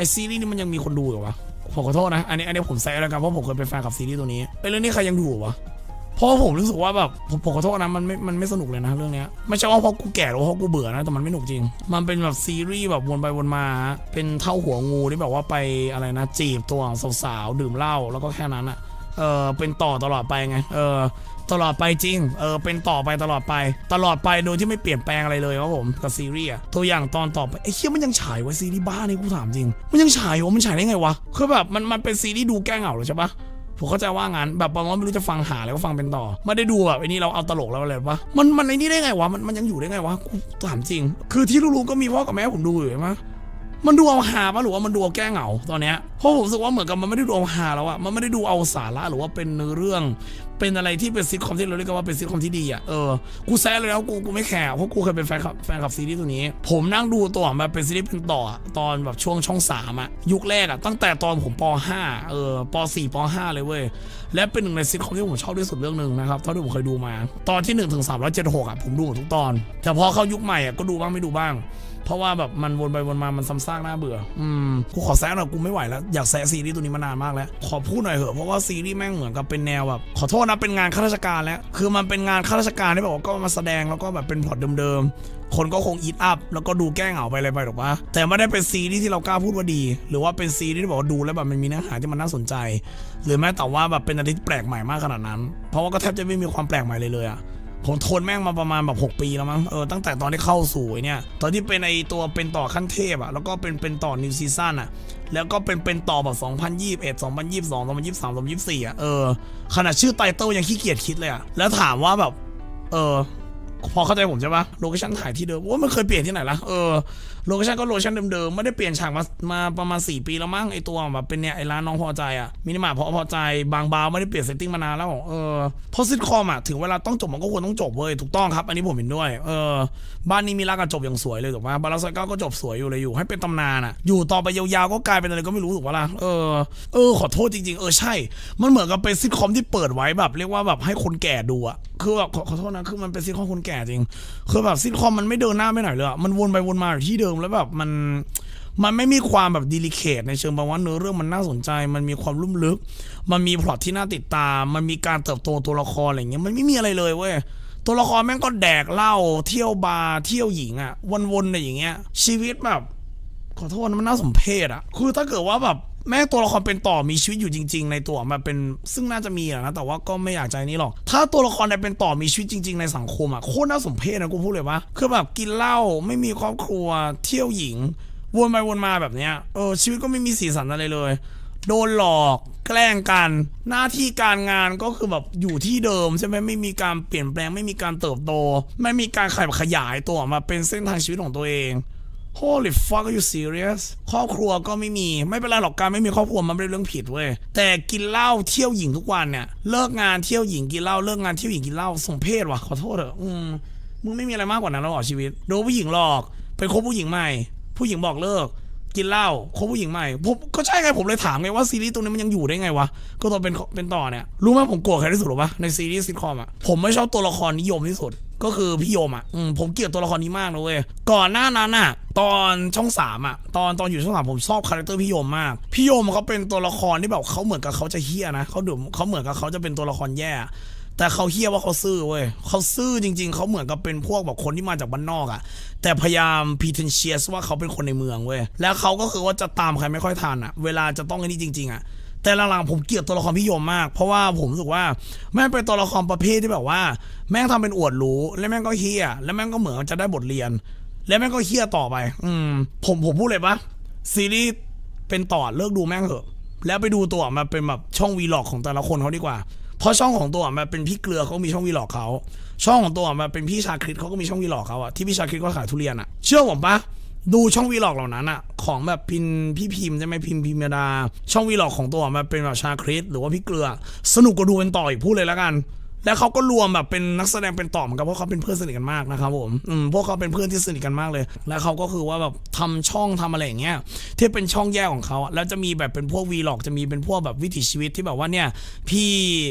อซีรีส์นี้มันยังมีคนดูอยู่วะผมขอโทษนะ อันนี้อันนี้ผมแซะแล้วกันเพราะผมเคยเป็นแฟนกับซีรีส์ตัวนี้ไอ้เรื่องนี้ใครยังดูอยู่วะเพราะผมรู้สึกว่าแบบผมผมขอโทษนะมันไม่มันไม่สนุกเลยนะเรื่องเนี้ยไม่ใช่ว่าเพราะกูแก่หรือเพราะกูเบื่อนะแต่มันไม่หนุกจริง มันเป็นแบบซีรีส์แบบวนไปวนมา เป็นเท่าหัวงูที่แบบว่าไปอะไรนะจีบตัวสาวๆดื่มเหล้าแล้วก็แค่นั้นอะเออเป็นต่อตลอดไปไง เออ ตลอดไปจริง เออ เป็นต่อไปตลอดไป ตลอดไปโดยที่ไม่เปลี่ยนแปลงอะไรเลยครับผมกับซีรีส์อะตัวอย่างตอนต่อไปไอ้เชี่ยมันยังฉายไว้ซีรีส์บ้านี่กูถามจริง มันยังฉายอยู่วะมันฉายได้ไงวะ คือแบบมันมันเป็นซีรีส์ดูแก้เหงาเลยใช่ปะผมเข้าใจว่างั้นแบบประมาณว่าไม่รู้จะฟังหาแล้วก็ฟังเป็นต่อ ไม่ได้ดูแบบไอ้นี่เราเอาตลกแล้วอะไรปะมันมันไอ้นี่ได้ไงวะมันมันยังอยู่ได้ไงวะกูถามจริง คือที่รู้ๆก็มีพ่อกับแม่ผมดูอยู่ใช่ไหม มันดูเอาหาปะหรือว่ามันดูเอาแก้เหงาตอนเนี้ยเพราะผมรู้สึกว่าเหมือนกับมันไม่ได้ดูเอาหาแล้วอะมันไม่ได้ดูเอาสาระหรือว่าเป็นเนื้อเรื่อง เป็นอะไรที่เป็นซิทคอมที่เราเรียกกันว่าเป็นซิทคอมที่ดีอะเออกูแซ่เลยแล้วกูกูไม่แคร์เพราะกูเคยเป็นแฟนคลับแฟนคลับซีรีส์ตัวนี้ ผมนั่งดูตัวมาเป็นซีรีส์เป็นต่อตอนแบบช่วงช่องสามอะยุคแรกอะตั้งแต่ตอนผมป .5 เออป .4 ป .5 เลยเว้ยและเป็นหนึ่งในซิทคอมที่ผมชอบที่สุดเรื่องหนึ่งนะครับเท่าที่ผมเคยดูมา ตอนที่1นถึงสามร้อยเจ็ดหกอะผมดูหมดทุกตอน แต่พอเข้ายุคใหม่อะก็ดูบ้างไม่ดูบ้าง เพราะว่าแบบมันวนไปวนมามันซ้ำซากน่าเบื่อ อืมกูขอแซะหน่อยกูไม่ไหวแล้วอยากแซะซีรีส์ตัวนี้มานานมากแล้ว ขอพูดหน่อยเถอะเพราะว่าซีรีส์แม่งเหมือนกับเป็นแนวแบบขอโทษนะเป็นงานข้าราชการแล้ว คือมันเป็นงานข้าราชการที่แบบว่าก็มาแสดงแล้วก็แบบเป็นพล็อตเดิมๆคนก็คงอีทอัพแล้วก็ดูแก้เหงาไปอะไรไปหรอกวะแต่ไม่ได้เป็นซีรีส์ที่เรากล้าพูดว่าดี หรือว่าเป็นซีรีส์ที่บอกว่าดูแล้วแบบมันมีเนื้อหาที่มันน่าสนใจ หรือแม้แต่ว่าแบบเป็นอะไรที่แปลกใหม่มากขนาดนั้น เพราะว่าก็แทบจะไม่มีความแปลกใหม่เลยเลยอะ ผมทนแม่งมาประมาณแบบ 6 ปีแล้วมั้ง เออ ตั้งแต่ตอนที่เข้าสู่เนี่ย ตอนที่เป็นไอตัวเป็นต่อขั้นเทพอะแล้วก็เป็นเป็นต่อนิวซีซั่นอะแล้วก็เป็นเป็นต่อแบบ2021 2022 2023 2024อะเออ ขนาดชื่อไตเติลยังขี้เกียจคิดเลยอะแล้วถามว่าแบบ เออ พอเข้าใจผมใช่ปะโลเคชั่นถ่ายที่เดิมว่ามันเคยเปลี่ยนที่ไหนละเออ โลเคชั่นก็โลเคชั่นเดิมๆ ไม่ได้เปลี่ยนฉากมามาประมาณ 4 ปีแล้วมั้งไอตัวแบบเป็นเนี่ยไอร้านน้องพอใจอะมินิมาร์ทพอพอใจบางบาวไม่ได้เปลี่ยนเซตติ้งมานานแล้วเออเพราะซิทคอมอะถึงเวลาต้องจบมันก็ควรต้องจบเว้ยถูกต้องครับ อันนี้ผมเห็นด้วยเออบ้านนี้มีรักกันจบอย่างสวยเลยถูกปะบาราซอยเก้าก็จบสวยอยู่เลยอยู่ ให้เป็นตำนานอะอยู่ต่อไปยาวๆก็กลายเป็นอะไรก็ไม่รู้ถูกปะล่ะเออเออขอโทษจริงๆเออใช่ มันเหมือนกับเป็นซิทคอมที่เปิดไว้แบบ เรียกว่าแบบให้คนแก่ดูอะคือแบบขอขอโทษนะคือมันเป็นซิทคอมคนแก่จริงคือแบบซิทคอมมันไม่เดินหน้าไปไหนเลยอะมันวนไปวนมาอยู่ที่เดิมแล้วแบบมันมันไม่มีความแบบดีลิเคทในเชิงบางว่าเนื้อเรื่องมันน่าสนใจ มันมีความลุ่มลึก มันมีพล็อตที่น่าติดตาม มันมีการเติบโตตัวละครอะไรเงี้ยมันไม่มีอะไรเลยเว้ยตัวละครแม่งก็แดกเหล้าเที่ยวบาร์เที่ยวหญิงอะวนๆอะไรอย่างเงี้ย ชีวิตแบบขอโทษมันน่าสมเพชอะคือถ้าเกิดว่าแบบ แม่ตัวละครเป็นต่อมีชีวิตอยู่จริง ๆ ในตัวมันเป็นซึ่งน่าจะมีอะนะแต่ว่าก็ไม่อยากใจนี้หรอก ถ้าตัวละครใดเป็นต่อมีชีวิตจริง ๆ ในสังคมอะโคตรน่าสมเพชนะกูพูดเลยว่าคือแบบกินเหล้าไม่มีครอบครัวเที่ยวหญิง วนไปวนมาแบบเนี้ยเออชีวิตก็ไม่มีสีสันอะไรเลย โดนหลอกแกล้งกันหน้าที่การงานก็คือแบบอยู่ที่เดิมใช่ไหมไม่มีการเปลี่ยนแปลงไม่มีการเติบโต ไม่มีการขยายขยายตัวมาเป็นเส้นทางชีวิตของตัวเอง Holy fuck are you serious ครอบครัวก็ไม่มี ไม่เป็นไรหรอกการไม่มีครอบครัวมันไม่ได้เรื่องผิดเว้ย แต่กินเหล้าเที่ยวหญิงทุกวันเนี่ย เลิกงานเที่ยวหญิงกินเหล้า เลิกงานเที่ยวหญิงกินเหล้าสมเพศว่ะ ขอโทษเถอะอืมมึงไม่มีอะไรมากกว่านั้นแล้วหรอชีวิต โดนผู้หญิงหลอก ไปคบผู้หญิงใหม่ ผู้หญิงบอกเลิก กินเหล้า คบผู้หญิงใหม่ ผมก็ใช่ไงผมเลยถามไงว่าซีรีส์ตรงนี้มันยังอยู่ได้ไงวะ ก็ตอนเป็นเป็นต่อเนี่ย รู้ไหมผมโกรธใครที่สุดหรอปะในซีรีส์ซิทคอมอะ ผมไม่ชอบตัวละครนิยมที่สุด ก็คือพี่โยมอะอมผมเกลียดตัวละครนี้มากนะเว้ยก่อนหน้านั้นอะ ตอนช่องสามอะตอนตอนอยู่ช่องสามผมชอบคาแรคเตอร์พี่โยมมากพี่โยมเขาเป็นตัวละครที่แบบเขาเหมือนกับเขาจะเฮี้ยนะเขาดูเขาเหมือนกับเขาจะเป็นตัวละครแย่แต่เขาเฮี้ยว่าเขาซื่อเว้ยเขาซื่อจริง ๆ เขาเหมือนกับเป็นพวกแบบคนที่มาจากบ้านนอกอะ่ะ แต่พยายาม pretentious ว่าเขาเป็นคนในเมืองเว้ย แล้วเขาก็คือว่าจะตามใครไม่ค่อยทันอะ่ะ เวลาจะต้องไอ้นี่จริง ๆอะ่ะ แต่หลังๆผมเกลียดตัวละครพี่โยมมาก เพราะว่าผมรู้สึกว่าแม่งเป็นตัวละครประเภทที่แบบว่า แม่งทำเป็นอวดรู้แล้วแม่งก็เฮียแล้วแม่งก็เหมือนจะได้บทเรียน แล้วแม่งก็เฮียต่อไป อืม ผมผมพูดเลยปะซีรีส์เป็นต่อเลิกดูแม่งเถอะ แล้วไปดูตัวมาเป็นแบบช่องวีล็อกของแต่ละคนเขาดีกว่าเพราะช่องของตัวมาเป็นพี่เกลือเขามีช่องวีล็อกเขาช่องของตัวมาเป็นพี่ชาคริตเขาก็มีช่องวีล็อกเขาอะที่พี่ชาคริตก็ขายทุเรียนอะเชื่อผมปะ ดูช่องวีล็อกเหล่านั้นอะของแบบพินพี่พิมพ์ใช่ไหมพิมพ์พิมดา ช่องวีล็อกของตัวมาเป็นแบบชาคริสหรือว่าพี่เกลือ สนุกกว่าดูเป็นต่ออีกพูดเลยแล้วกัน แล้วเขาก็รวมแบบเป็นนักแสดงเป็นต่อเหมือนกันเพราะเขาเป็นเพื่อนสนิทกันมากนะครับผมอืมพวกเขาเป็นเพื่อนที่สนิทกันมากเลย แล้วเขาก็คือว่าแบบทำช่องทำอะไรอย่างเงี้ยที่เป็นช่องแยกของเขาแล้วจะมีแบบเป็นพวกวีล็อกจะมีเป็นพวกแบบวิถีชีวิตที่แบบว่าเนี่ยพี่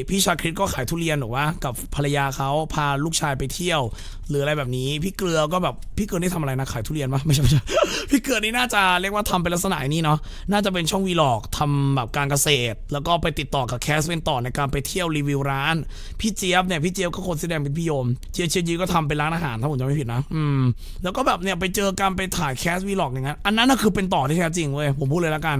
พี่ชาคริตก็ขายทุเรียนหรือว่ากับภรรยาเขาพาลูกชายไปเที่ยว หรืออะไรแบบนี้ พี่เกลือก็แบบพี่เกลือนี่ทำอะไรนะขายทุเรียนปะไม่ใช่ไม่ใช่พี่เกลือนี่น่าจะเรียกว่าทำเป็นลักษณะนี้เนาะน่าจะเป็นช่องวีล็อกทำแบบการเกษตร แล้วก็ไปติดต่อกับแคสเป็นต่อในการไปเที่ยวรีวิวร้านพี่เจี๊ยบเนี่ยพี่เจี๊ยบก็คนแสดงเป็นพี่โยมเจี๊ยบเชียร์ยีก็ทำเป็นร้านอาหารถ้าผมจำไม่ผิดนะอืมแล้วก็แบบเนี่ยไปเจอการไปถ่ายแคสวีล็อกอย่างนั้นอันนั้นน่ะคือเป็นต่อที่แท้จริงเว้ยผมพูดเลยแล้วกัน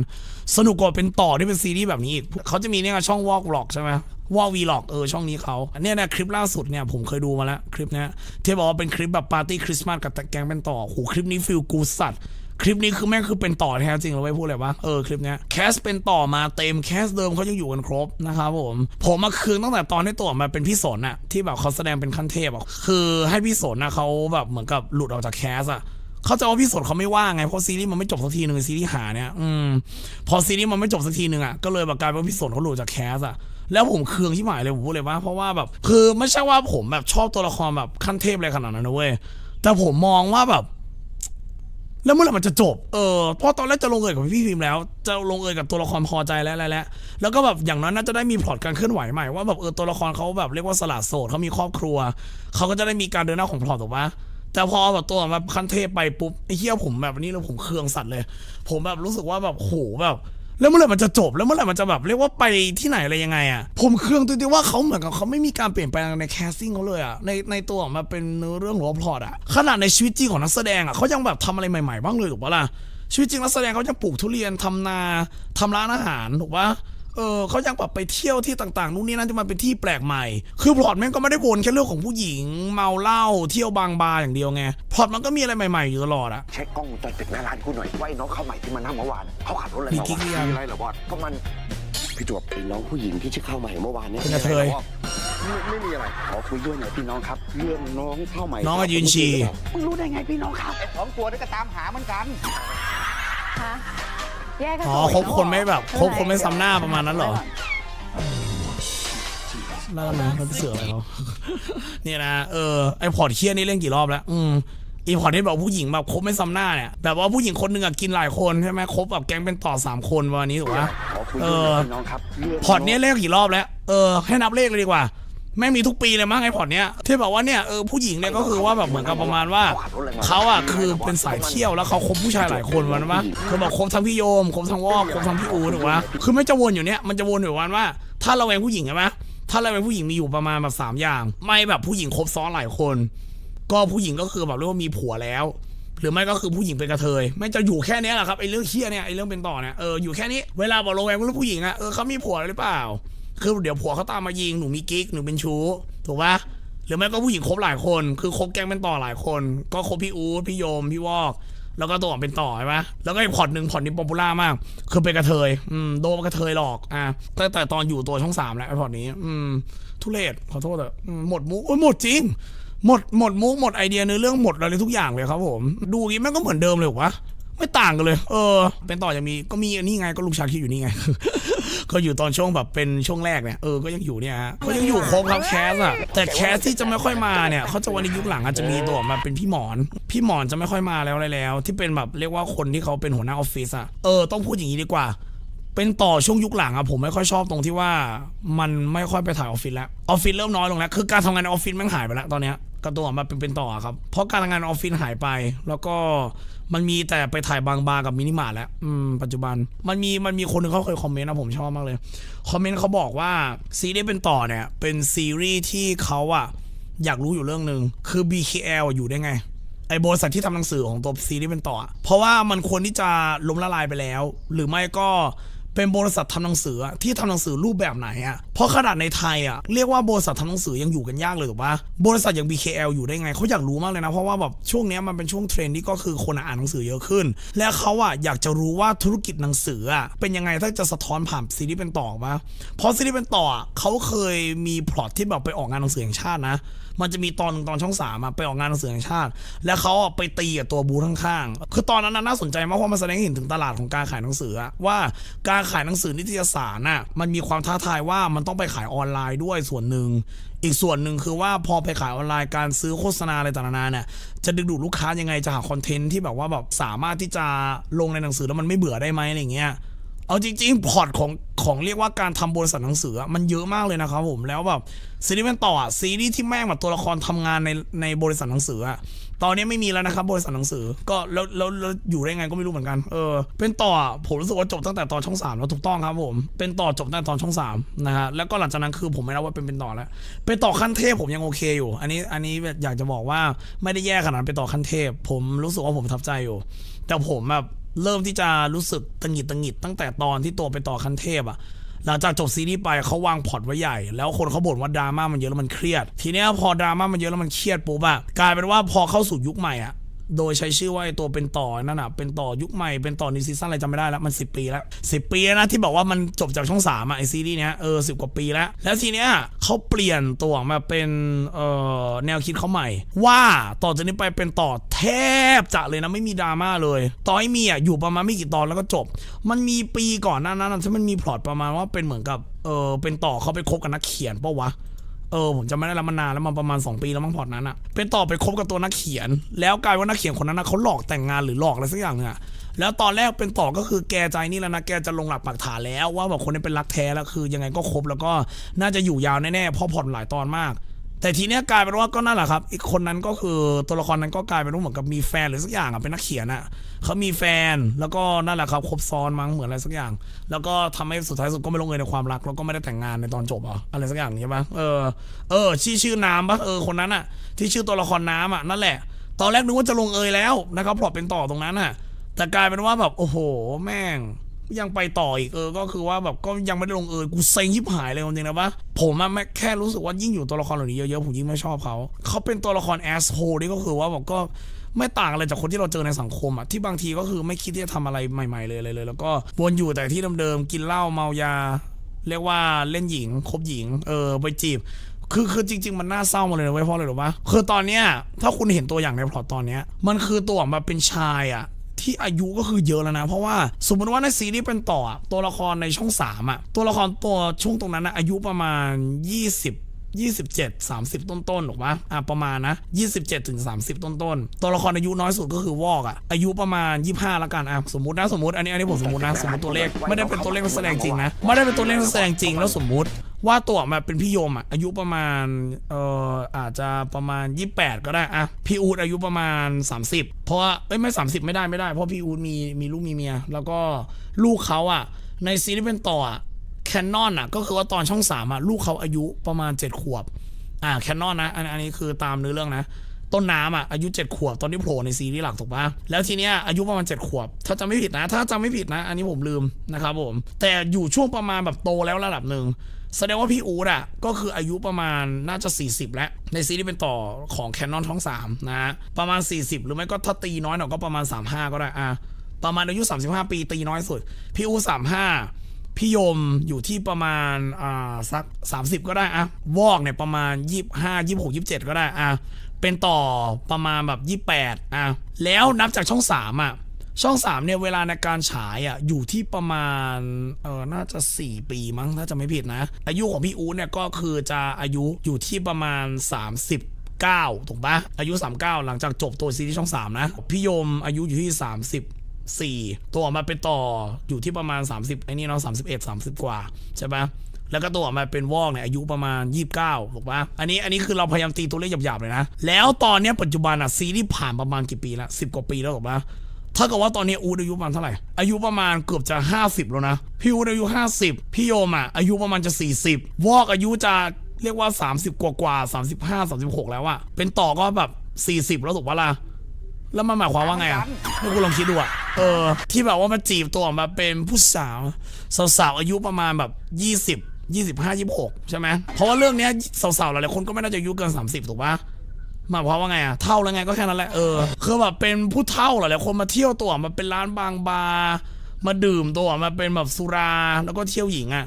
สนุกกว่าเป็นต่อที่เป็นซีรีส์แบบนี้อีกเขาจะมีเนี่ยช่องวอล์กล็อกใช่ไหมวอล์วีล็อกเออช่องนี้เขาเนี่ยนะคลิปล่าสุดเนี่ยผมเคยดูมาแล้วคลิปเนี้ยที่บอกว่าเป็นคลิปแบบปาร์ตี้คริสต์มาสกับแกงเป็นต่อโหคลิปนี้ฟิลกูสัตว์ คลิปนี้คือแม่งคือเป็นต่อแท้จริงเราไม่พูดเลยว่าเออคลิปเนี้ยแคสเป็นต่อมาเต็มแคสเดิมเขายังอยู่กันครบนะครับผม ผมมาคืนตั้งแต่ตอนที่ตัวมาเป็นพี่สนอะที่แบบเขาแสดงเป็นขั้นเทพอะคือให้พี่สนอะเขาแบบเหมือนกับหลุดออกจากแคสอะเขาจะว่าพี่สนเขาไม่ว่างไงเพราะซีรีส์มันไม่จบสักทีหนึ่งซีรีส์หาเนี่ยอืมพอซีรีส์มันไม่จบสักทีหนึ่งอะก็เลยแบบกลายเป็นพี่สนเขาหลุดจากแคสอะแล้วผมเคืองที่หมายเลยผมพูดเลยว่าเพราะว่าแบบคือไม่ใช่ว่าผมแบบชอบตัวละครแบบขั้นเทพอะไรขนาดนั้นนะเว้ยแต่ผมมองว่าแบบ แล้วเมื่อไหร่มันจะจบ เออเพราะตอนแรกจะลงเอยกับพี่พิมพ์แล้ว จะลงเอยกับตัวละครพอใจแล้วอะไรแล้วแล้วก็แบบอย่างนั้นน่าจะได้มีพล็อตการเคลื่อนไหวใหม่ว่าแบบเออตัวละครเขาแบบเรียกว่าสละโสดเขามีครอบครัว เขาก็จะได้มีการเดินหน้าของพล็อตถูกปะแต่พอแบบตัวแบบขั้นเทพไปปุ๊บไอ้เหี้ยผมแบบนี้แล้วผมเคืองสัตว์เลย ผมแบบรู้สึกว่าแบบโหแบบ แล้วเมื่อไหร่มันจะจบแล้วเมื่อไหร่มันจะแบบเรียกว่าไปที่ไหนอะไรยังไงอะผมเครื่องตัวที่ว่าเขาเหมือนกับเขาไม่มีการเปลี่ยนแปลงในแคสติ้งเขาเลยอะในในตัวออกมาเป็นเนื้อเรื่องหรือว่าพล็อตอะขนาดในชีวิตจริงของนักแสดงอะเขายังแบบทำอะไรใหม่ๆบ้างเลยถูกปะล่ะชีวิตจริงนักแสดงเขายังปลูกทุเรียนทำนาทำร้านอาหารถูกปะ เออเขายังแบบไปเที่ยวที่ต่างๆนู่นนี่นั่นที่มันเป็นที่แปลกใหม่ คือพล็อตแม่งก็ไม่ได้วนแค่เรื่องของผู้หญิง เมาเหล้าเที่ยวบางบาร์อย่างเดียวไงพล็อตมันก็มีอะไรใหม่ๆอยู่ตลอดอะเช็คกล้องวงจรปิดหน้าร้านกูหน่อยว่าไอ้น้องเข้าใหม่ที่มันนั่งเมื่อวานเขาขับรถอะไรมีมากิ๊กหรือวะยังมีอะไรเหรอบอสก็มันพี่จวบไอ้น้องผู้หญิงที่ชื่อเข้าใหม่เมื่อวานเนี้เป็นกระเทย ไม่ไม่มีอะไรขอคุยด้วยหน่อยพี่น้องครับ เรื่องน้องเข้าใหม่น้องก็ยืนฉี่ มึงรู้ได้ไงพี่น้องครับ ไอ้สองตัวนี่ก็ตามหาเหมือนกันคะ แยกกันอ๋อสวยคบคนไม่แบบเนอะคบคนไม่ซ้ำหน้าประมาณนั้นเหรอ น่ารักนะมันเป็นเสืออะไรเขา เนี่ยนะเออไอพอร์ตเคียนี่เล่นกี่รอบแล้ว อืมอีพอร์ตที่แบบผู้หญิงแบบคบไม่ซ้ำหน้าเนี่ยแบบว่าผู้หญิงคนหนึ่งอะกินหลายคนใช่ไหมคบแบบแก๊งเป็นต่อสามคนวันนี้ถูกปะ ขอคุยด้วยหน่อยพี่น้องครับเรื่องพอร์ตเนี้ยเล่นกี่รอบแล้วเออให้นับเลขเลยดีกว่า แม่งมีทุกปีเลยมั้งไอ้พอร์ตเนี้ยที่แบบว่าเนี่ยเออผู้หญิงเนี่ยก็คือว่าแบบเหมือนกับประมาณว่าเขาอะคือเป็นสายเที่ยวแล้วเขาคบผู้ชายหลายคนวันว่าคือแบบคบทั้งพี่โยมคบทั้งวอกคบทั้งพี่อูถูกปะคือไม่จะวนอยู่เนี้ยมันจะวนอยู่วันว่า ถ้าเราเองผู้หญิงใช่ไหมถ้าเราเป็นผู้หญิงมีอยู่ประมาณแบบสามอย่าง ไม่แบบผู้หญิงคบซ้อนหลายคน ก็ผู้หญิงก็คือแบบเรียกว่ามีผัวแล้วหรือไม่ก็คือผู้หญิงเป็นกระเทยไม่จะอยู่แค่นี้แหละครับไอ้เรื่องเฮี้ยเนี่ยไอ้เรื่องเป็นต่อเนี่ยเอออยู่แค่นี้เวลาบอกลงแวงเรื่องผู้หญิงอะเออเขามีผัวหรือเปล่า คือเดี๋ยวผัวเขาตามมายิงหนูมีกิ๊กหนูเป็นชู้ถูกปะหรือไม่ก็ผู้หญิงคบหลายคน คือคบแก๊งเป็นต่อหลายคน ก็คบพี่อู๊ดพี่โยมพี่วอก แล้วก็ตัวเป็นต่อใช่ปะแล้วก็อีกพอร์ตหนึ่งพอร์ตนี้ป๊อปปูล่ามาก คือเป็นกระเทยอืมโดนกระเทยหลอกอะตั้งแต่ตอนอยู่ตัวช่องสามแล้วไอพอร์ตนี้ อืมทุเรศขอโทษเถอะหมดมุกโอ้ยหมดจริงหมดหมดมุกหมดไอเดียในเรื่องหมดอะไรทุกอย่างเลยครับผม ดูอย่างงี้แม่งก็เหมือนเดิมเลยวะไม่ต่างกันเลย เออ เป็นต่อจะมีก็มีอันนี้ไงก็ลุงชาคิดอยู่นี่ไง ก็อยู่ตอนช่วงแบบเป็นช่วงแรกเนี่ยเออก็ยังอยู่เนี่ยฮะก็ยังอยู่ครบครับแคสอะแต่แคสที่จะไม่ค่อยมาเนี่ยเขาจะวันในยุคหลังอาจจะมีตัวมาเป็นพี่หมอน พี่หมอนจะไม่ค่อยมาแล้วอะไรแล้ว ที่เป็นแบบเรียกว่าคนที่เขาเป็นหัวหน้าออฟฟิศอะเออต้องพูดอย่างนี้ดีกว่า เป็นต่อช่วงยุคหลังอะผมไม่ค่อยชอบตรงที่ว่ามันไม่ค่อยไปถ่ายออฟฟิศแล้วออฟฟิศเริ่มน้อยลงแล้วคือการทำงานในออฟฟิศมันหายไปแล้วตอนเนี้ย ก็ตัวออกมาเป็นเป็นต่อครับ เพราะการงานออฟฟิศหายไป แล้วก็มันมีแต่ไปถ่ายบางบาร์กับมินิมาร์ทแล้วอืมปัจจุบันมันมีมันมีคนหนึ่งเขาเคยคอมเมนต์นะผมชอบมากเลย คอมเมนต์เขาบอกว่าซีรีส์เป็นต่อเนี่ย เป็นซีรีส์ที่เขาอะอยากรู้อยู่เรื่องหนึ่งคือ BKL อยู่ได้ไง ไอ้บริษัทที่ทำหนังสือของตัวซีรีส์เป็นต่อ เพราะว่ามันควรที่จะล้มละลายไปแล้ว หรือไม่ก็ เป็นบริษัททำหนังสือที่ทำหนังสือรูปแบบไหนอะเพราะขนาดในไทยอะเรียกว่าบริษัททำหนังสือยังอยู่กันยากเลยถูกปะบริษัทอย่าง BKL อยู่ได้ไงเขาอยากรู้มากเลยนะ เพราะว่าแบบช่วงนี้มันเป็นช่วงเทรนด์ที่ก็คือคนอ่านหนังสือเยอะขึ้น และเขาอะอยากจะรู้ว่าธุรกิจหนังสืออะเป็นยังไงถ้าจะสะท้อนผ่านซีรีส์เป็นต่อปะเพราะซีรีส์เป็นต่อเขาเคยมีพล็อตที่แบบไปออกงานหนังสือแห่งชาตินะ มันจะมีตอนหนึ่งตอนช่องสามไปออกงานหนังสือแห่งชาติ แล้วเขาไปตีกับตัวบูธข้างๆคือตอนนั้นน่าสนใจมากเพราะมันแสดงให้เห็นถึงตลาดของการขายหนังสือว่าการขายหนังสือนิตยสารน่ะมันมีความท้าทายว่ามันต้องไปขายออนไลน์ด้วยส่วนหนึ่งอีกส่วนหนึ่งคือว่าพอไปขายออนไลน์การซื้อโฆษณาอะไรต่างๆเนี่ยจะดึงดูดลูกค้ายังไงจะหาคอนเทนต์ที่แบบว่าแบบสามารถที่จะลงในหนังสือแล้วมันไม่เบื่อได้ไหมอะไรอย่างเงี้ย เอาจริงๆพอร์ตของของเรียกว่าการทำบริษัทหนังสือมันเยอะมากเลยนะครับผมแล้วแบบซีรีส์เป็นต่ออะซีรีส์ที่แม่งแบบตัวละครทำงานในในบริษัทหนังสืออะตอนนี้ไม่มีแล้วนะครับบริษัทหนังสือก็แล้วแล้วแล้วอยู่ได้ไงก็ไม่รู้เหมือนกันเออเป็นต่อผมรู้สึกว่าจบตั้งแต่ตอนช่องสามแล้วถูกต้องครับผม เป็นต่อจบตั้งแต่ตอนช่องสามนะฮะแล้วก็หลังจากนั้นคือผมไม่นับว่าเป็นเป็นต่อแล้วเป็นต่อขั้นเทพผมยังโอเคอยู่ อันนี้อันนี้อยากจะบอกว่าไม่ได้แย่ขนาดเป็นต่อขั้นเทพ ผมรู้สึกว่าผมทับใจอยู่ แต่ผมแบบ เริ่มที่จะรู้สึกตังหิดตังหิดตั้งแต่ตอนที่ตัวเป็นต่อคันเทพอะหลังจากจบซีรีส์ไปเขาวางพอร์ตไว้ใหญ่ แล้วคนเขาบ่นว่าดราม่ามันเยอะแล้วมันเครียด ทีเนี้ยพอดราม่ามันเยอะแล้วมันเครียดปุ๊บอะกลายเป็นว่าพอเข้าสู่ยุคใหม่อะ โดยใช้ชื่อว่าไอตัวเป็นต่อนั่นอะเป็นต่อยุคใหม่เป็นต่อนิวซีซั่นอะไรจำไม่ได้แล้วมัน 10 ปีแล้ว 10 ปีนะที่บอกว่ามันจบจากช่องสามอะไอซีรีส์เนี้ยเออสิกว่าปีแล้ว แล้วทีเนี้ยเขาเปลี่ยนตัวมาเป็นเอ่อแนวคิดเขาใหม่ ว่าต่อจากนี้ไปเป็นต่อแทบจะเลยนะไม่มีดราม่าเลยต่อให้มีอะอยู่ประมาณไม่กี่ตอนแล้วก็จบ มันมีปีก่อนหน้านั้นที่มันมีพล็อตประมาณว่าเป็นเหมือนกับเออเป็นต่อเขาไปคบกับนักเขียนปะวะ เออผมจำไม่ได้แล้วมันนานแล้วมันประมาณ 2 ปีแล้วมั้งพอร์ตนั้นอะเป็นต่อไปคบกับตัวนักเขียน แล้วกลายว่านักเขียนคนนั้นเขาหลอกแต่งงานหรือหลอกอะไรสักอย่างเนี่ยแล้วตอนแรกเป็นต่อก็คือแกใจนี่แล้วนะแกจะลงหลักปักฐานแล้วว่าแบบคนนี้เป็นรักแท้แล้วคือยังไงก็คบแล้วก็น่าจะอยู่ยาวแน่ๆเพราะพอร์ตหลายตอนมาก แต่ทีเนี้ยกลายเป็นว่าก็นั่นแหละครับอีกคนนั้นก็คือตัวละครนั้นก็กลายเป็นว่าเหมือนกับมีแฟนหรือสักอย่างอะเป็นนักเขียนอะเขามีแฟนแล้วก็นั่นแหละครับคบซ้อนมั้งเหมือนอะไรสักอย่าง แล้วก็ทำให้สุดท้ายสุดก็ไม่ลงเอยในความรักแล้วก็ไม่ได้แต่งงานในตอนจบอะอะไรสักอย่างนี้ปะเออเออชื่อชื่อน้ำปะเออคนนั้นอะ ที่ชื่อตัวละครน้ำอะนั่นแหละ ตอนแรกนึกว่าจะลงเอยแล้วนะครับพลอตเป็นต่อตรงนั้นอะ แต่กลายเป็นว่าแบบโอ้โห แม่ง ยังไปต่ออีกเออก็คือว่าแบบก็ยังไม่ได้ลงเอยกูเซ็งยิบหายเลยจริงๆนะปะผมอะแม่แค่รู้สึกว่ายิ่งอยู่ตัวละครเหล่านี้เยอะๆผมยิ่งไม่ชอบเขาเขาเป็นตัวละครแอสโฮนี่ก็คือว่าแบบก็ไม่ต่างอะไรจากคนที่เราเจอในสังคมอะที่บางทีก็คือไม่คิดที่จะทำอะไรใหม่ ๆ เลยเลยเลย แล้วก็วนอยู่แต่ที่เดิมๆกินเหล้าเมายา เรียกว่าเล่นหญิงคบหญิง เออไปจีบ คือคือจริง ๆ มันน่าเศร้ามาเลยนะเว้ยเพราะอะไรหรือปะคือตอนเนี้ยถ้าคุณเห็นตัวอย่างในพล็อตตอนเนี้ยมันคือตัวมาเป็นชายอะ ที่อายุก็คือเยอะแล้วนะ เพราะว่าสมมติว่าในซีรีส์เป็นต่อตัวละครในช่องสามอะตัวละครตัวช่วงตรงนั้นนะอายุประมาณ 20 27 30 ต้นๆหรอกปะอะประมาณนะ 27ถึง30 ต้นๆตัวละครอายุน้อยสุดก็คือวอกอะอายุประมาณ 25แล้วกันอะสมมตินะสมมติอันนี้อันนี้ผมสมมตินะสมมติตัวเลขไม่ได้เป็นตัวเลขแสดงจริงนะไม่ได้เป็นตัวเลขแสดงจริงแล้วสมมติว่าตัวมาเป็นพี่โยมอะอายุประมาณเอ่ออาจจะประมาณ 28 ก็ได้อะพี่อูดอายุประมาณ 30 เพราะว่าเอ้ยไม่ 30 ไม่ได้ไม่ได้เพราะพี่อูดมีมีลูกมีเมีย แล้วก็ลูกเขาอะในซีรีส์เป็นต่ออะ แคนนอนอะก็คือว่าตอนช่องสามอะลูกเขาอายุประมาณ7ขวบ อ่าแคนนอนนะอันอันนี้คือตามเนื้อเรื่องนะ ต้นน้ำอะอายุ7ขวบตอนที่โผล่ในซีรีส์หลักถูกปะแล้วทีเนี้ยอายุประมาณ7ขวบ ถ้าจำไม่ผิดนะ ถ้าจำไม่ผิดนะ อันนี้ผมลืมนะครับผม แต่อยู่ช่วงประมาณแบบโตแล้วระดับหนึ่งแสดงว่าพี่อูดอะก็คืออายุประมาณน่าจะ 40 แล้ว ในซีรีส์เป็นต่อของแคนนอนท้อง3นะฮะประมาณ 40 หรือไม่ก็ถ้าตีน้อยหน่อยก็ประมาณ 35 ก็ได้อะประมาณอายุ 35 ปีตีน้อยสุด พี่อู35 พี่ยมอยู่ที่ประมาณอ่าสัก 30 ก็ได้อะวอกเนี่ยประมาณ 25 26 27 ก็ได้อะเป็นต่อประมาณแบบ 28อะแล้วนับจากช่อง 3 อะ ช่อง 3 เนี่ย เวลาในการฉายอะอยู่ที่ประมาณเออน่าจะ 4 ปีมั้งถ้าจะไม่ผิดนะ อายุของพี่อู๊ดเนี่ยก็คือจะอายุอยู่ที่ประมาณ 30 9ถูกปะอายุ 39 หลังจากจบตัวซีรีส์ช่อง 3 นะ พี่ยมอายุอยู่ที่ 4 ตัวออกมาเป็นต่ออยู่ที่ประมาณ 30ไอ้นี่เนาะ31 30 กว่าใช่ปะแล้วก็ตัวออกมาเป็นวอกเนี่ยอายุประมาณ 29ถูกปะอันนี้อันนี้คือเราพยายามตีตัวเลขหยาบๆเลยนะ แล้วตอนเนี้ยปัจจุบันอะซีรีส์ผ่านประมาณกี่ปีละ10กว่าปีแล้วถูกปะถ้าเกิดว่าตอนนี้อูดอายุประมาณเท่าไหร่ อายุประมาณเกือบจะ 50 แล้วนะ พี่อูดอายุ 50 พี่โยมอะอายุประมาณจะ 40 วอกอายุจะเรียกว่า 30 กว่ากว่า35 36 แล้วอะเป็นต่อก็แบบ 40 แล้วถูกปะล่ะ แล้วมันหมายความว่าไงอะให้กูลองคิดดูอะเออ ที่แบบว่ามาจีบตัวออกมาเป็นผู้สาวสาวๆอายุประมาณแบบ20 25 26ใช่ไหมเพราะว่าเรื่องเนี้ยสาวๆหลายๆคนก็ไม่น่าจะอายุเกิน30ถูกปะหมายความว่าไงอะเท่าแล้วไงก็แค่นั้นแหละเออคือแบบเป็นผู้เท่าหลายๆคนมาเที่ยวตัวมาเป็นร้านบางบาร์มาดื่มตัวมาเป็นแบบสุราแล้วก็เที่ยวหญิงอะ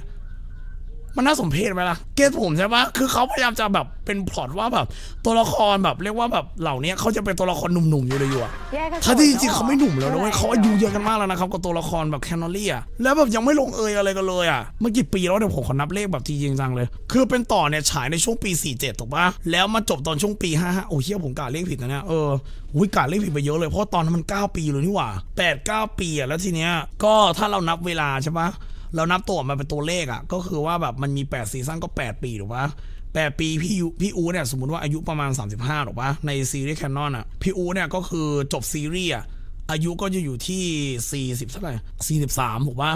มันน่าสมเพชไหมล่ะ เกตผมใช่ปะคือเขาพยายามจะแบบเป็นพล็อตว่าแบบตัวละครแบบเรียกว่าแบบเหล่านี้เขาจะเป็นตัวละครหนุ่มๆอยู่เลยอยู่อะแยกกันถ้าที่จก่อนริงๆเขาไม่หนุ่มแล้วนะเว้ยมื่เขาอายุเยอะกันมากแล้วนะครับกับตัวละครแบบแคนนอรี่อะแล้วแบบยังไม่ลงเอยอะไรกันเลยอะเมื่อกี่ปีแล้วเดี๋ยวผมขอนับเลขแบบจริงๆจังเลย คือเป็นต่อเนี่ยฉายในช่วงปี 47ถูกปะแล้วมาจบตอนช่วงปี55โอ้เฮียผมกะเลขผิดนะเนี่ยเอออุ้ยกะเลขผิดไปเยอะเลยเพราะตอนนั้นมัน 9 ปีเลยนี่หว่า8 9 ปีอะแล้วทีเนี้ยก็ถ้าเรานับเวลาใช่ปะ เรานับตัวมาเป็นตัวเลขอะ ก็คือว่าแบบมันมี8ซีซั่นก็ 8 ปีถูกปะแปดปีพี่พี่อูเนี่ยสมมติว่าอายุประมาณ 35หรอกปะในซีรีส์แคนนอนอะพี่อูเนี่ยก็คือจบซีรีส์อะอายุก็จะอยู่ที่ 40เท่าไหร่43ถูกปะ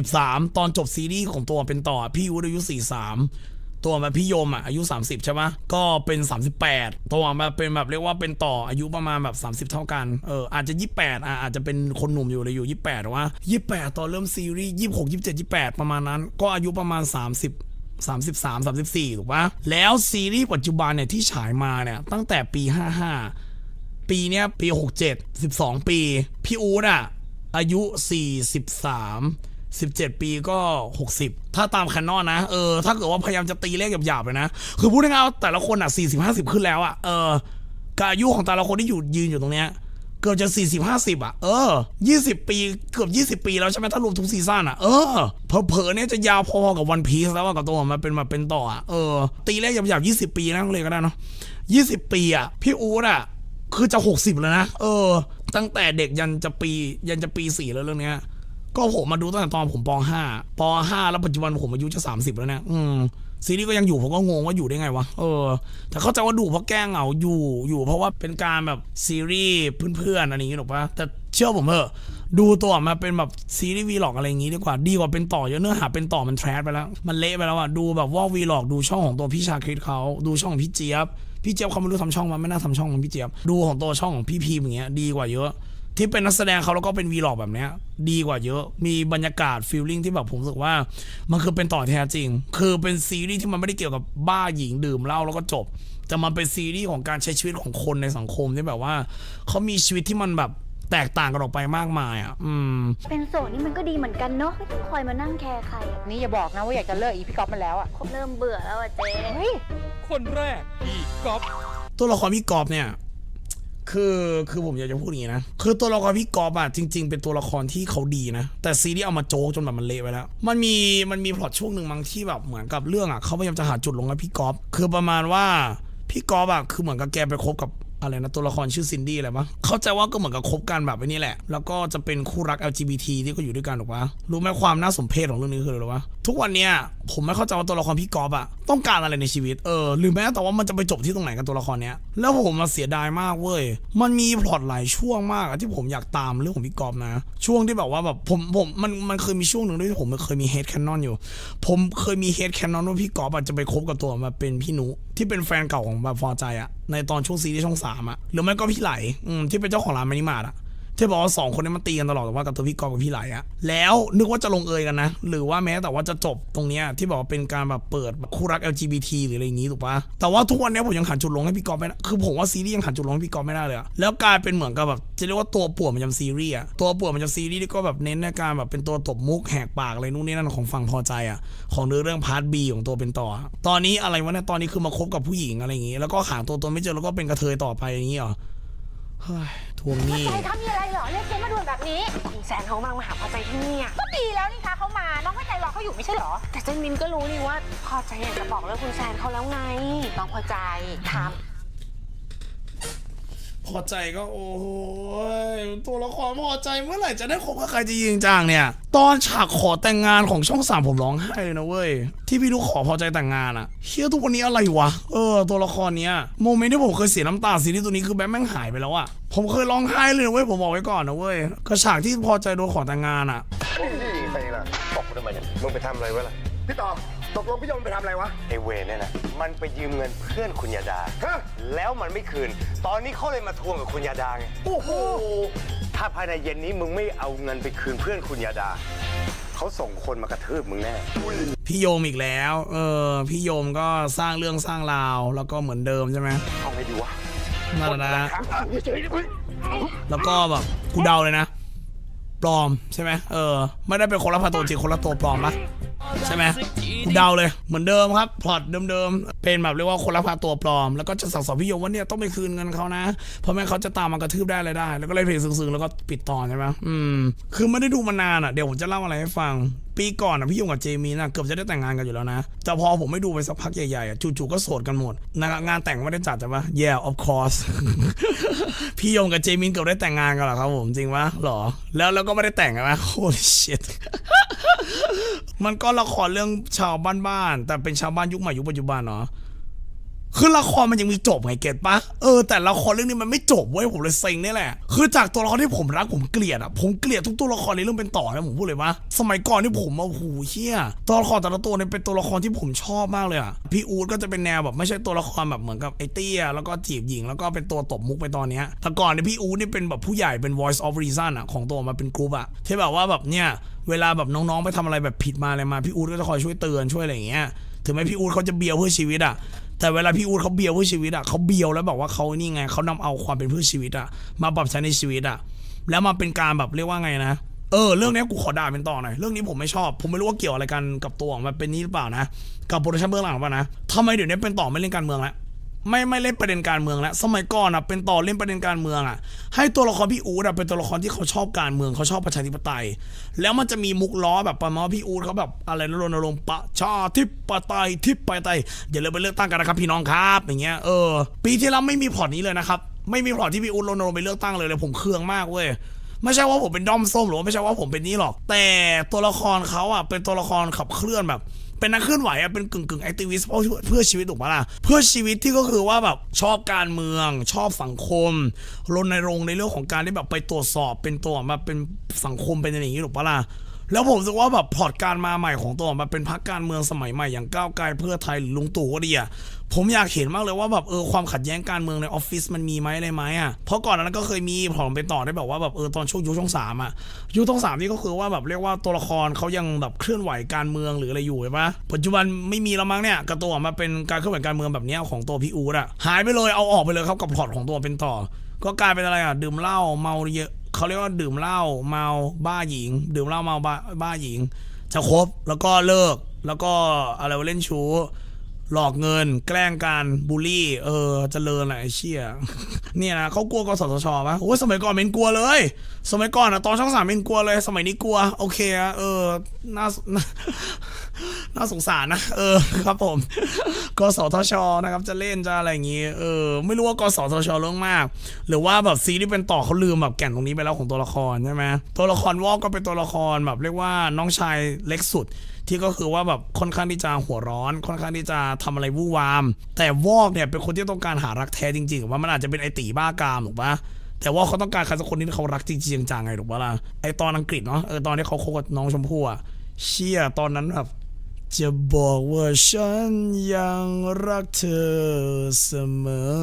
43 ตอนจบซีรีส์ของตัวเป็นต่อ พี่อูอายุ 43 ตัวมาพี่ยมอะอายุ 30 ใช่ปะก็เป็น 38 ตัวมาเป็นแบบเรียกว่าเป็นต่ออายุประมาณแบบ 30 เท่ากันเอออาจจะ 28อะอาจจะเป็นคนหนุ่มอยู่เลยอยู่ 28หรือว่า 28 ตอนเริ่มซีรีส์26 27 28 ประมาณนั้น ก็อายุประมาณ 30 33 34 ถูกปะแล้วซีรีส์ปัจจุบันเนี่ยที่ฉายมาเนี่ยตั้งแต่ปี 55 ปีเนี้ยปี 67 12 ปี พี่อู๊ดอะอายุ 43 17 ปีก็ 60 ถ้าตามแคนนอนนะ เออ ถ้าเกิดว่าพยายามจะตีเลขหยาบๆเลยนะ คือพูดง่ายๆว่าแต่ละคนอะ 40 50 ขึ้นแล้วอะ เออกับอายุของแต่ละคนที่อยู่ยืนอยู่ตรงเนี้ย เกือบจะ40 50 อะ เออ 20 ปีเกือบ 20 ปีแล้วใช่ไหมถ้ารวมทุกซีซั่นอะ เออ เผลอๆเนี่ยจะยาวพอๆกับวันพีซแล้วอะกับตัวมาเป็นมาเป็นต่ออะ เออ ตีเลขหยาบๆ20 ปีนะเลยก็ได้เนาะ20 ปีอะ พี่อู๊ดอะ คือจะ 60 แล้วนะ เออ ตั้งแต่เด็กยันจะปียันจะปีสี่แล้วเรื่องเนี้ย ก็ผมมาดูตั้งแต่ตอนผมป .5 ป .5 แล้วปัจจุบันผมอายุจะ 30 แล้วเนี่ยอืมซีรีส์ก็ยังอยู่ผมก็งงว่าอยู่ได้ไงวะเออ แต่เข้าใจว่าดูเพราะแกล้งเหงาอยู่อยู่ เพราะว่าเป็นการแบบซีรีส์เพื่อนๆอะไรอย่างงี้หรอกปะแต่เชื่อผมเถอะดูตัวมาเป็นแบบซีรีส์วีล็อกอะไรอย่างงี้ดีกว่าดีกว่าเป็นต่อเยอะเนื้อหาเป็นต่อมันแทรสไปแล้ว มันเละไปแล้วอะดูแบบว่าวีล็อกดูช่องของตัวพี่ชาคริตเขาดูช่องของพี่เจี๊ยบพี่เจี๊ยบเขาไม่รู้ทำช่องมันไม่น่าทำช่องของพี่เจี๊ยบดูของตัวช่องของพี่พีมอย่างเงี้ยดีกว่าเยอะ ที่เป็นนักแสดงเขาแล้วก็เป็นวีล็อกแบบเนี้ย ดีกว่าเยอะมีบรรยากาศฟีลลิ่งที่แบบผมรู้สึกว่า มันคือเป็นต่อแท้จริง คือเป็นซีรีส์ที่มันไม่ได้เกี่ยวกับบ้าหญิงดื่มเหล้าแล้วก็จบ แต่มันเป็นซีรีส์ของการใช้ชีวิตของคนในสังคมที่แบบว่าเขามีชีวิตที่มันแบบแตกต่างกันออกไปมากมายอะ อืม เป็นโสดนี่มันก็ดีเหมือนกันเนาะไม่ต้องคอยมานั่งแคร์ใครอะนี่อย่าบอกนะว่าอยากจะเลิกอีพี่ก๊อฟมันแล้วอะ เริ่มเบื่อแล้วอะเจ๊เฮ้ยคนแรกพี่ก๊อฟ ตัวละครพี่กอบเนี่ย คือคือผมอยากจะพูดอย่างนี้นะ คือตัวละครพี่กอบอะจริง ๆ เป็นตัวละครที่เขาดีนะ แต่ซีรีส์เอามาโจ๊กจนแบบมันเละไปแล้ว มันมีมันมีพล็อตช่วงหนึ่งมั้งที่แบบเหมือนกับเรื่องอะเขาพยายามจะหาจุดลงกับพี่กอบคือประมาณว่าพี่กอบอะคือเหมือนกับแกไปคบกับ อะไรนะตัวละครชื่อซินดี้อะไรปะเข้าใจว่าก็เหมือนกับคบกันแบบนี้แหละ แล้วก็จะเป็นคู่รัก LGBT ที่ก็อยู่ด้วยกันถูกปะรู้ไหมความน่าสมเพชของเรื่องนี้คืออะไรรู้ปะทุกวันเนี้ยผมไม่เข้าใจว่าตัวละครพี่กอบอะต้องการอะไรในชีวิตเออหรือแม้แต่ว่ามันจะไปจบที่ตรงไหนกับตัวละครเนี้ยแล้วผมมาเสียดายมากเว้ยมันมีพล็อตหลายช่วงมากอะที่ผมอยากตามเรื่องของพี่กอบนะ ช่วงที่แบบว่าแบบผมผมมันมันเคยมีช่วงหนึ่งด้วยที่ผมเคยมีเฮดแคนนอนอยู่ ผมเคยมีเฮดแคนนอนว่าพี่กอบอะจะไปคบกับตัวมาเป็นพี่นุ ที่เป็นแฟนเก่าของแบบฟอร์ใจอะในตอนช่วงซีรีส์ช่องสามอะหรือไม่ก็พี่ไหลอืมที่เป็นเจ้าของร้านมินิมาร์ทอะ ที่บอกว่าสองคนนี้มันตีกันตลอดแต่ว่ากับตัวพี่กอบกับพี่ไหลอะแล้วนึกว่าจะลงเอยกันนะ หรือว่าแม้แต่ว่าจะจบตรงเนี้ยที่บอกว่าเป็นการแบบเปิดคู่รัก LGBT หรืออะไรอย่างงี้ถูกปะแต่ว่าทุกวันนี้ผมยังหาจุดลงให้พี่กอบไม่ได้คือผมว่าซีรีส์ยังหาจุดลงให้พี่กอบไม่ได้เลยอะแล้วกลายเป็นเหมือนกับแบบจะเรียกว่าตัวป่วนมันจำซีรีส์อะตัวป่วนมันจำซีรีส์ที่ก็แบบเน้นในการแบบเป็นตัวตบมุกแหกปากอะไรนู่นนี่นั่นของฝั่งพอใจอะของเนื้อเรื่องพาร์ทบีของตัวเป็นต่อ ตอนนี้อะไรวะเนี่ยตอนนี้คือมาคบกับผู้หญิงอะไรอย่างงี้ แล้วก็หาตัวตนไม่เจอแล้วก็เป็นกระเทยต่อไปอย่างงี้เหรอ วงหนี้ใครทำมีอะไรเหรอเรียกเจ๊มาด่วนแบบนี้คุณแซนเขามามาหาพอใจที่นี่อะก็ดีแล้วนี่คะเขามา น้องก็ใจรอเขาอยู่ไม่ใช่เหรอ แต่เจนมินก็รู้นี่ว่าพอใจอยากจะบอกเรื่องคุณแซนเขาแล้วไงน้องพอใจถาม พอใจก็โอ้ยตัวละครพอใจเมื่อไหร่จะได้คบกับใครจริงๆจังเนี่ย ตอนฉากขอแต่งงานของช่องสามผมร้องไห้เลยนะเว้ย ที่พี่ลูกขอพอใจแต่งงานอะเฮียทุกวันนี้อะไรวะ เออ ตัวละครเนี้ยโมเมนต์ที่ผมเคยเสียน้ำตาซีรีส์ตัวนี้คือแบงค์แม่งหายไปแล้วอะผมเคยร้องไห้เลยนะเว้ยผมบอกไว้ก่อนนะเว้ยกระฉากที่พอใจโดนขอแต่งงานอะนี่ใครล่ะตบกูทำไมเนี่ยมึงไปทำอะไรไว้ล่ะพี่ต่อ ตกลงพี่ยมไปทำอะไรวะ ไอเวรเนี่ยนะ มันไปยืมเงินเพื่อนคุณยาดา ฮะ แล้วมันไม่คืน ตอนนี้เขาเลยมาทวงกับคุณยาดาไง โอ้โห ถ้าภายในเย็นนี้มึงไม่เอาเงินไปคืนเพื่อนคุณยาดา เขาส่งคนมากระทืบมึงแน่ พี่โยมอีกแล้ว เออ พี่โยมก็สร้างเรื่องสร้างราว แล้วก็เหมือนเดิมใช่ไหมเอาไงดีวะนั่นแหละนะ แล้วก็แบบกูเดาเลยนะ ปลอมใช่ไหมเออ ไม่ได้เป็นคนละพาตัวจริงคนละตัวปลอมปะใช่ไหมกูเดาเลยเหมือนเดิมครับพล็อตเดิมๆเป็นแบบเรียกว่าคนละพาตัวปลอม แล้วก็จะสั่งสอนพี่โยมว่าเนี่ยต้องไปคืนเงินเขานะ เพราะแม่เขาจะตามมากระทืบได้อะไรได้ แล้วก็เลยเพลงซึ้งๆแล้วก็ปิดตอนใช่ไหมอืมคือไม่ได้ดูมานานอะเดี๋ยวผมจะเล่าอะไรให้ฟัง ปีก่อนอะพี่ยงกับเจมีน่ะเกือบจะได้แต่งงานกันอยู่แล้วนะแต่พอผมไม่ดูไปสักพักใหญ่ๆอะจู่ๆก็โสดกันหมดนะครับงานแต่งไม่ได้จัดใช่ปะ yeah of course พี่ยงกับเจมินเกือบได้แต่งงานกันหรอครับผมจริงปะหรอ แล้วแล้วก็ไม่ได้แต่งกันไหม holy shit มันก็็ละครเรื่องชาวบ้านๆแต่เป็นชาวบ้านยุคใหม่ยุคปัจจุบันเนาะ คือละครมันยังมีจบไงเก็ตปะเออแต่ละครเรื่องนี้มันไม่จบเว้ยผมเลยเซ็งนี่แหละ คือจากตัวละครที่ผมรักผมเกลียดอะผมเกลียดทุกตัวละครในเรื่องเป็นต่อนะผมพูดเลยว่า สมัยก่อนที่ผมมาโอ้โหเชี่ยตัวละครแต่ละตัวเนี่ยเป็นตัวละครที่ผมชอบมากเลยอะพี่อู๊ดก็จะเป็นแนวแบบไม่ใช่ตัวละครแบบเหมือนกับไอ้เตี้ยแล้วก็จีบหญิงแล้วก็เป็นตัวตบมุกไปตอนเนี้ยแต่ก่อนเนี่ยพี่อู๊ดนี่เป็นแบบผู้ใหญ่เป็น voice of reason อะของตัวมาเป็นกรุ๊ปอะที่แบบว่าแบบเนี่ยเวลาแบบน้องๆไปทำอะไรแบบผิดมาอะไรมาพี่อูดก็จะคอยช่วยเตือนช่วยอะไรอย่างเงี้ยถึงแม้พี่อูดเขาจะเบียวเพื่อชีวิตอะ แต่เวลาพี่อูดเขาเบียวเพื่อชีวิตอะเขาเบียวแล้วบอกว่าเขานี่ไงเขานำเอาความเป็นเพื่อชีวิตอะมาปรับใช้ในชีวิตอะแล้วมาเป็นการแบบเรียกว่าไงนะเออเรื่องนี้กูขอด่าเป็นต่อหน่อยเรื่องนี้ผมไม่ชอบ ผมไม่รู้ว่าเกี่ยวอะไรกันกับตัวของมันเป็นนี้หรือเปล่านะกับโปรดักชั่นเบื้องหลังป่ะนะทำไมเดี๋ยวนี้เป็นต่อไม่เล่นการเมืองแล้ว ไม่ไม่เล่นประเด็นการเมืองแล้ว สมัยก่อนอะเป็นต่อเล่นประเด็นการเมืองอะ ให้ตัวละครพี่อู๊ดอะเป็นตัวละครที่เขาชอบการเมืองเขาชอบประชาธิปไตย แล้วมันจะมีมุกล้อแบบประมาณว่าพี่อู๊ดเขาแบบอะไรนะรณรงค์ประชาธิปไตยทิปไตยอย่าลืมไปเลือกตั้งกันนะครับพี่น้องครับอย่างเงี้ยเออปีที่แล้วไม่มีพอร์ตนี้เลยนะครับไม่มีพอร์ตที่พี่อู๊ดรณรงค์ไปเลือกตั้งเลยเลยผมเคืองมากเว้ยไม่ใช่ว่าผมเป็นด้อมส้มหรือว่าไม่ใช่ว่าผมเป็นนี่หรอก แต่ตัวละครเขาอะเป็นตัวละครขับเคลื่อนแบบ เป็นนักเคลื่อนไหวอะเป็นกึ่งกึ่งแอคทิวิสต์เพื่อชีวิตถูกปะล่ะเพื่อชีวิตที่ก็คือว่าแบบชอบการเมือง ชอบสังคมรณรงค์ในเรื่องของการที่แบบไปตรวจสอบเป็นตัวมาเป็นสังคมเป็นอย่างนี้ถูกปะล่ะแล้วผมรู้สึกว่าแบบพอร์ตการมาใหม่ของตัวมาเป็นพรรคการเมืองสมัยใหม่อย่างก้าวไกลเพื่อไทยหรือลุงตู่ก็ดีอะ ผมอยากเห็นมากเลยว่าแบบเออความขัดแย้งการเมืองในออฟฟิศมันมีไหมอะไรไหมอะเพราะก่อนนั้นก็เคยมีผมไปต่อได้แบบว่าแบบเออตอนช่วงยุคช่องสามอะยุคช่องสามนี่ก็คือว่าแบบเรียกว่าตัวละครเขายังแบบเคลื่อนไหวการเมืองหรืออะไรอยู่ใช่ปะปัจจุบันไม่มีแล้วมั้งเนี่ยกระตัวมาเป็นการเคลื่อนไหวการเมืองแบบนี้ของตัวพี่อูดอะหายไปเลยเอาออกไปเลยครับกับพอร์ตของตัวเป็นต่อ ก็กลายเป็นอะไรอะดื่มเหล้าเมาเยอะเขาเรียกว่าดื่มเหล้าเมาบ้าหญิง ดื่มเหล้าเมาบ้าบ้าหญิงจะคบแล้วก็เลิกแล้วก็อะไรเล่นชู้ หลอกเงิน แกล้งการบูลลี่ เออเจริญอะไรไอ้เชี่ยเนี่ยนะเขากลัวกสทชปะโอ้ยสมัยก่อนเป็นกลัวเลย สมัยก่อนอะตอนช่องสามเป็นกลัวเลย สมัยนี้กลัว โอเคอะเออน่าน่าน่าสงสารนะ เออครับผม กสทชนะครับ จะเล่นจะอะไรอย่างงี้ เออ ไม่รู้ว่ากสทชเรื่องมาก หรือว่าแบบซีที่เป็นต่อเขาลืมแบบแก่นตรงนี้ไปแล้วของตัวละครใช่ไหมตัวละครวอกก็เป็นตัวละครแบบเรียกว่าน้องชายเล็กสุด ที่ก็คือว่าแบบค่อนข้างที่จะหัวร้อน ค่อนข้างที่จะทำอะไรวู่วาม แต่วอกเนี่ยเป็นคนที่ต้องการหารักแท้จริงๆว่ามันอาจจะเป็นไอตีบ้ากามถูกปะแต่ว่าเขาต้องการใครสักคนที่เขารักจริงๆจังๆไงถูกปะล่ะไอตอนอังกฤษเนาะเออตอนที่เขาคบกับน้องชมพู่อะเชี่ยตอนนั้นแบบ จะบอกว่าฉันยังรักเธอเสมอ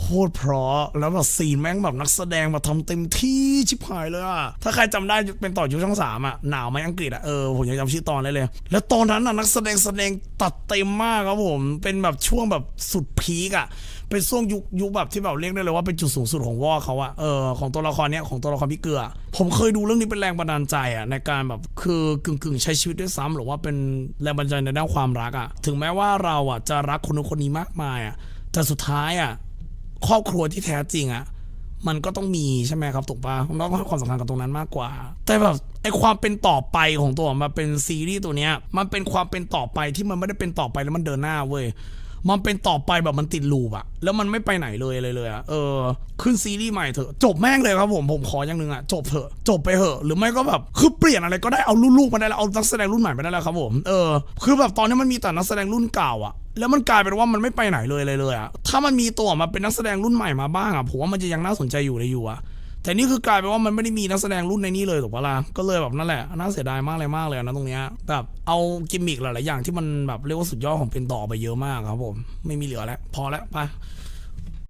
โคตรเพราะแล้วแบบซีนแม่งแบบนักแสดงมาทำเต็มที่ชิบหายเลยอะถ้าใครจำได้เป็นต่อยุคช่องสามอะหนาวไหมอังกฤษอะเออผมยังจำชื่อตอนได้เลย แล้วตอนนั้นอะนักแสดงแสดงตัดเต็มมากครับผม เป็นแบบช่วงแบบสุดพีกอะ เป็นช่วงยุคยุคแบบที่แบบเรียกได้เลยว่าเป็นจุดสูงสุดของวอเขาอะเออของตัวละครเนี้ยของตัวละครพี่เกลือ ผมเคยดูเรื่องนี้เป็นแรงบันดาลใจอะในการแบบคือกึ่งกึ่งใช้ชีวิตด้วยซ้ำหรือว่าเป็นแรงบันดาลใจในด้านความรักอะถึงแม้ว่าเราอะจะรักคนนู้นคนนี้มากมายอะแต่สุดท้ายอะครอบครัวที่แท้จริงอะมันก็ต้องมีใช่ไหมครับถูกปะเราต้องให้ความสำคัญกับตรงนั้นมากกว่า แต่แบบไอความเป็นต่อไปของตัวมาเป็นซีรีส์ตัวเนี้ยมันเป็นความเป็นต่อไปที่มันไม่ได้เป็นต่อไปแล้วมันเดินหน้าเว้ย มันเป็นต่อไปแบบมันติดลูปอะแล้วมันไม่ไปไหนเลยเลยเลยอะเออขึ้นซีรีส์ใหม่เถอะ จบแม่งเลยครับผมผมขออย่างหนึ่งอะจบเถอะจบไปเถอะหรือไม่ก็แบบคือเปลี่ยนอะไรก็ได้เอารุ่นลูกมาได้แล้วเอานักแสดงรุ่นใหม่มาได้แล้วครับผมเออคือแบบตอนนี้มันมีแต่นักแสดงรุ่นเก่าอะแล้วมันกลายเป็นว่ามันไม่ไปไหนเลยเลยเลยอะถ้ามันมีตัวมาเป็นนักแสดงรุ่นใหม่มาบ้างอะผมว่ามันจะยังน่าสนใจอยู่เลยอยู่อะ แต่นี่คือกลายเป็นว่ามันไม่ได้มีนักแสดงรุ่นในนี้เลยถูกปะล่ะก็เลยแบบนั่นแหละน่าเสียดายมากเลยมากเลยนะตรงเนี้ยแบบเอากิมมิคหลายๆอย่างที่มันแบบเรียกว่าสุดยอดของเป็นต่อไปเยอะมากครับผม ไม่มีเหลือแล้ว พอแล้วไป